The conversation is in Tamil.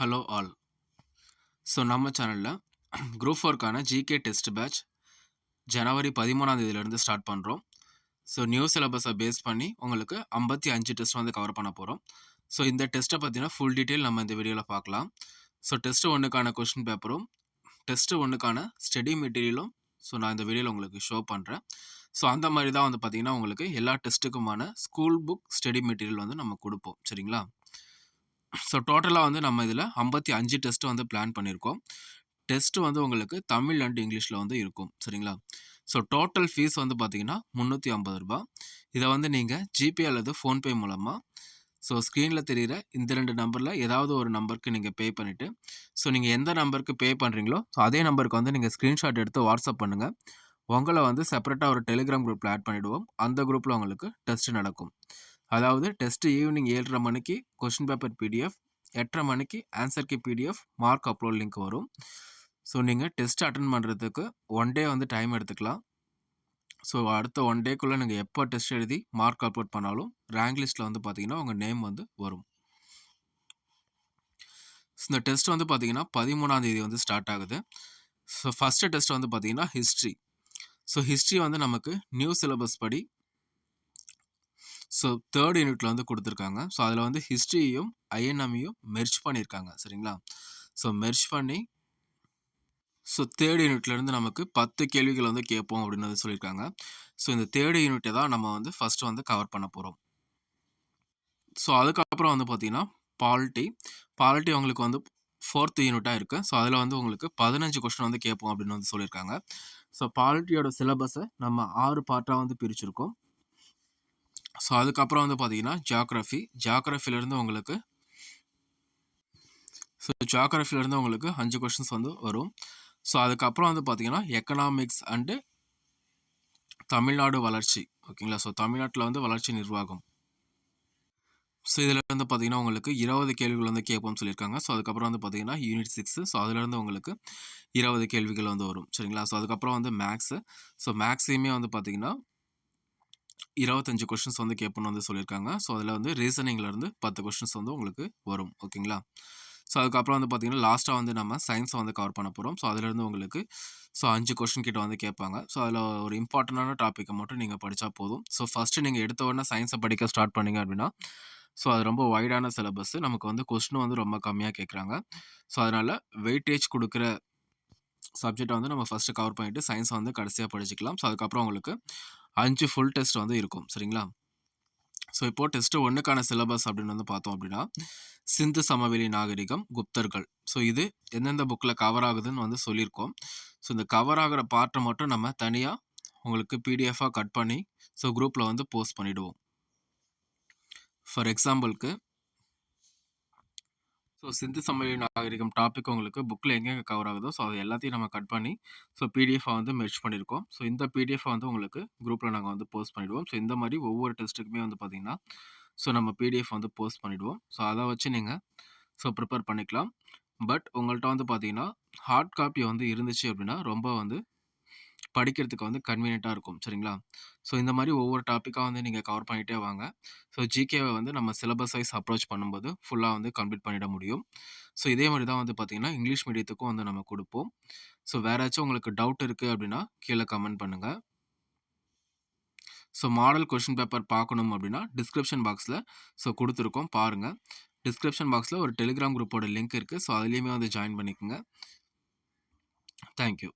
ஹலோ ஆல் ஸோ நம்ம சேனலில் குரூப் ஃபோர்க்கான ஜிகே டெஸ்ட் பேட்ச் ஜனவரி பதிமூணாந்தேதியிலேருந்து ஸ்டார்ட் பண்ணுறோம் ஸோ நியூ சிலபஸை பேஸ் பண்ணி உங்களுக்கு ஐம்பத்தி அஞ்சு டெஸ்ட் வந்து கவர் பண்ண போகிறோம் ஸோ இந்த டெஸ்ட்டை பார்த்தீங்கன்னா ஃபுல் டீட்டெயில் நம்ம இந்த வீடியோவில் பார்க்கலாம். ஸோ டெஸ்ட்டு ஒன்றுக்கான கொஷின் பேப்பரும் டெஸ்ட்டு ஒன்றுக்கான ஸ்டடி மெட்டீரியலும் ஸோ நான் இந்த வீடியோவில் உங்களுக்கு ஷோ பண்ணுறேன் ஸோ அந்த மாதிரி தான் வந்து பார்த்திங்கன்னா உங்களுக்கு எல்லா டெஸ்ட்டுக்குமான ஸ்கூல் புக் ஸ்டடி மெட்டீரியல் வந்து நம்ம கொடுப்போம். சரிங்களா? ஸோ டோட்டலாக வந்து நம்ம இதில் ஐம்பத்தி அஞ்சு டெஸ்ட்டு வந்து பிளான் பண்ணியிருக்கோம் டெஸ்ட்டு வந்து உங்களுக்கு தமிழ் அண்ட் இங்கிலீஷில் வந்து இருக்கும். சரிங்களா? ஸோ டோட்டல் ஃபீஸ் வந்து பார்த்தீங்கன்னா முந்நூற்றி ஐம்பது ரூபா. இதை வந்து நீங்கள் ஜிபே அல்லது ஃபோன்பே மூலமாக ஸோ ஸ்க்ரீனில் தெரிகிற இந்த ரெண்டு நம்பரில் ஏதாவது ஒரு நம்பருக்கு நீங்கள் பே பண்ணிவிட்டு ஸோ நீங்கள் எந்த நம்பருக்கு பே பண்ணுறீங்களோ ஸோ அதே நம்பருக்கு வந்து நீங்கள் ஸ்க்ரீன்ஷாட் எடுத்து வாட்ஸ்அப் பண்ணுங்கள் உங்களை வந்து செப்பரேட்டாக ஒரு டெலிகிராம் குரூப்பில் ஆட் பண்ணிவிடுவோம் அந்த குரூப்பில் உங்களுக்கு டெஸ்ட்டு நடக்கும். அதாவது டெஸ்ட்டு ஈவினிங் ஏழரை மணிக்கு கொஷின் பேப்பர் பிடிஎஃப் எட்டரை மணிக்கு ஆன்சர்க்கு பிடிஎஃப் மார்க் அப்லோட் லிங்க் வரும். ஸோ நீங்கள் டெஸ்ட் அட்டன் பண்ணுறதுக்கு ஒன் டே வந்து டைம் எடுத்துக்கலாம். ஸோ அடுத்த ஒன் டேக்குள்ளே நீங்கள் எப்போ டெஸ்ட் எழுதி மார்க் அப்லோட் பண்ணாலும் ரேங்க் லிஸ்ட்டில் வந்து பார்த்தீங்கன்னா உங்கள் நேம் வந்து வரும். ஸோ இந்த டெஸ்ட் வந்து பார்த்தீங்கன்னா பதிமூணாம் தேதி வந்து ஸ்டார்ட் ஆகுது. ஸோ ஃபஸ்ட்டு டெஸ்ட் வந்து பார்த்தீங்கன்னா ஹிஸ்ட்ரி ஸோ ஹிஸ்ட்ரி வந்து நமக்கு நியூ சிலபஸ் படி ஸோ தேர்ட் யூனிட்டில் வந்து கொடுத்துருக்காங்க. ஸோ அதில் வந்து ஹிஸ்ட்ரியும் ஐஎன்எம்மையும் மெர்ச் பண்ணியிருக்காங்க. சரிங்களா? ஸோ மெர்ச் பண்ணி ஸோ தேர்ட் யூனிட்லேருந்து நமக்கு பத்து கேள்விகள் வந்து கேட்போம் அப்படின்னு வந்து சொல்லியிருக்காங்க. ஸோ இந்த தேர்ட் யூனிட்டை தான் நம்ம வந்து ஃபஸ்ட்டு வந்து கவர் பண்ண போகிறோம் ஸோ அதுக்கப்புறம் வந்து பார்த்தீங்கன்னா பாலிட்டி பாலிட்டி உங்களுக்கு வந்து ஃபோர்த் யூனிட்டாக இருக்குது ஸோ அதில் வந்து உங்களுக்கு பதினஞ்சு கொஸ்டின் வந்து கேட்போம் அப்படின்னு வந்து சொல்லியிருக்காங்க. ஸோ பாலிட்டியோட சிலபஸை நம்ம ஆறு பார்ட்டாக வந்து பிரிச்சிருக்கோம். ஸோ அதுக்கப்புறம் வந்து பார்த்தீங்கன்னா ஜியாகிரஃபி ஜியாகிரஃபிலேருந்து உங்களுக்கு ஸோ ஜியாகிரஃபிலேருந்து உங்களுக்கு அஞ்சு கொஷின்ஸ் வந்து வரும். ஸோ அதுக்கப்புறம் வந்து பார்த்தீங்கன்னா எக்கனாமிக்ஸ் அண்டு தமிழ்நாடு வளர்ச்சி. ஓகேங்களா? ஸோ தமிழ்நாட்டில் வந்து வளர்ச்சி நிர்வாகம். ஸோ இதில் வந்து பார்த்தீங்கன்னா உங்களுக்கு இருபது கேள்விகள் வந்து கேட்போம்னு சொல்லியிருக்காங்க. ஸோ அதுக்கப்புறம் வந்து பார்த்தீங்கன்னா யூனிட் சிக்ஸு ஸோ அதுலேருந்து உங்களுக்கு இருபது கேள்விகள் வந்து வரும். சரிங்களா? ஸோ அதுக்கப்புறம் வந்து மேக்ஸு ஸோ மேக்ஸையுமே வந்து பார்த்தீங்கன்னா இருபத்தஞ்சு கொஷின்ஸ் வந்து கேட்போம்னு வந்து சொல்லியிருக்காங்க. ஸோ அதில் வந்து ரீசனிங்லேருந்து பத்து கொஷின்ஸ் வந்து உங்களுக்கு வரும். ஓகேங்களா ஸோ அதுக்கப்புறம் வந்து பார்த்தீங்கன்னா லாஸ்ட்டாக வந்து நம்ம சயின்ஸை வந்து கவர் பண்ண போகிறோம் ஸோ அதிலேருந்து உங்களுக்கு ஸோ அஞ்சு கொஷின் கிட்ட வந்து கேட்பாங்க. ஸோ அதில் ஒரு இம்பார்ட்டண்டான டாப்பிக்கை மட்டும் நீங்கள் படித்தா போதும். ஸோ ஃபஸ்ட்டு நீங்கள் எடுத்த உடனே சயின்ஸை படிக்க ஸ்டார்ட் பண்ணிங்க அப்படின்னா ஸோ அது ரொம்ப வைடான சிலபஸ் நமக்கு வந்து கொஸ்டின் வந்து ரொம்ப கம்மியாக கேட்குறாங்க. ஸோ அதனால் வெயிட்டேஜ் கொடுக்குற சப்ஜெக்டை வந்து நம்ம ஃபஸ்ட்டு கவர் பண்ணிவிட்டு சயின்ஸை வந்து கடைசியாக படிச்சுக்கலாம். ஸோ அதுக்கப்புறம் உங்களுக்கு அஞ்சு ஃபுல் டெஸ்ட் வந்து இருக்கும் சரிங்களா? ஸோ இப்போது டெஸ்ட்டு ஒன்றுக்கான சிலபஸ் அப்படின்னு வந்து பார்த்தோம் அப்படின்னா சிந்து சமவெளி நாகரிகம் குப்தர்கள். ஸோ இது எந்தெந்த புக்கில் கவர் ஆகுதுன்னு வந்து சொல்லியிருக்கோம். ஸோ இந்த கவர் ஆகிற பார்ட்டை மட்டும் நம்ம தனியாக உங்களுக்கு பிடிஎஃபாக கட் பண்ணி ஸோ குரூப்பில் வந்து போஸ்ட் பண்ணிவிடுவோம் ஃபார் எக்ஸாம்பிளுக்கு ஸோ சிந்து சமவெளி நாகரிகம் டாபிக் உங்களுக்கு புக்கில் எங்கெங்கே கவர் ஆகுதோ ஸோ அது எல்லாத்தையும் நம்ம கட் பண்ணி ஸோ பிடிஎஃபாக வந்து மெர்ச் பண்ணியிருக்கோம் ஸோ இந்த பிடிஎஃப் வந்து உங்களுக்கு குரூப்பில் நாங்கள் வந்து போஸ்ட் பண்ணிவிடுவோம் ஸோ இந்த மாதிரி ஒவ்வொரு டெஸ்ட்டுக்குமே வந்து பார்த்திங்கன்னா ஸோ நம்ம பிடிஎஃப் வந்து போஸ்ட் பண்ணிவிடுவோம் ஸோ அதை வச்சு நீங்கள் ஸோ ப்ரிப்பேர் பண்ணிக்கலாம். பட் உங்கள்கிட்ட வந்து பார்த்தீங்கன்னா ஹார்ட் காப்பி வந்து இருந்துச்சு அப்படின்னா ரொம்ப வந்து படிக்கிறதுக்கு வந்து கன்வீனியண்ட்டாக இருக்கும் சரிங்களா? ஸோ இந்த மாதிரி ஒவ்வொரு டாப்பிக்காக வந்து நீங்கள் கவர் பண்ணிகிட்டே வாங்க. ஸோ ஜிகேவை வந்து நம்ம சிலபஸ் வைஸ் அப்ரோச் பண்ணும்போது ஃபுல்லாக வந்து கம்ப்ளீட் பண்ணிட முடியும். ஸோ இதே மாதிரி தான் வந்து பார்த்திங்கன்னா இங்கிலீஷ் மீடியத்துக்கும் வந்து நம்ம கொடுப்போம். ஸோ வேறாச்சும் உங்களுக்கு டவுட் இருக்குது அப்படின்னா கீழே கமெண்ட் பண்ணுங்கள் ஸோ மாடல் கொஷின் பேப்பர் பார்க்கணும் அப்படின்னா டிஸ்கிரிப்ஷன் பாக்ஸில் ஸோ கொடுத்துருக்கோம் பாருங்கள் டிஸ்கிரிப்ஷன் பாக்ஸில் ஒரு டெலிகிராம் குரூப்போட லிங்க் இருக்குது ஸோ அதுலேயுமே வந்து ஜாயின் பண்ணிக்கோங்க. தேங்க்யூ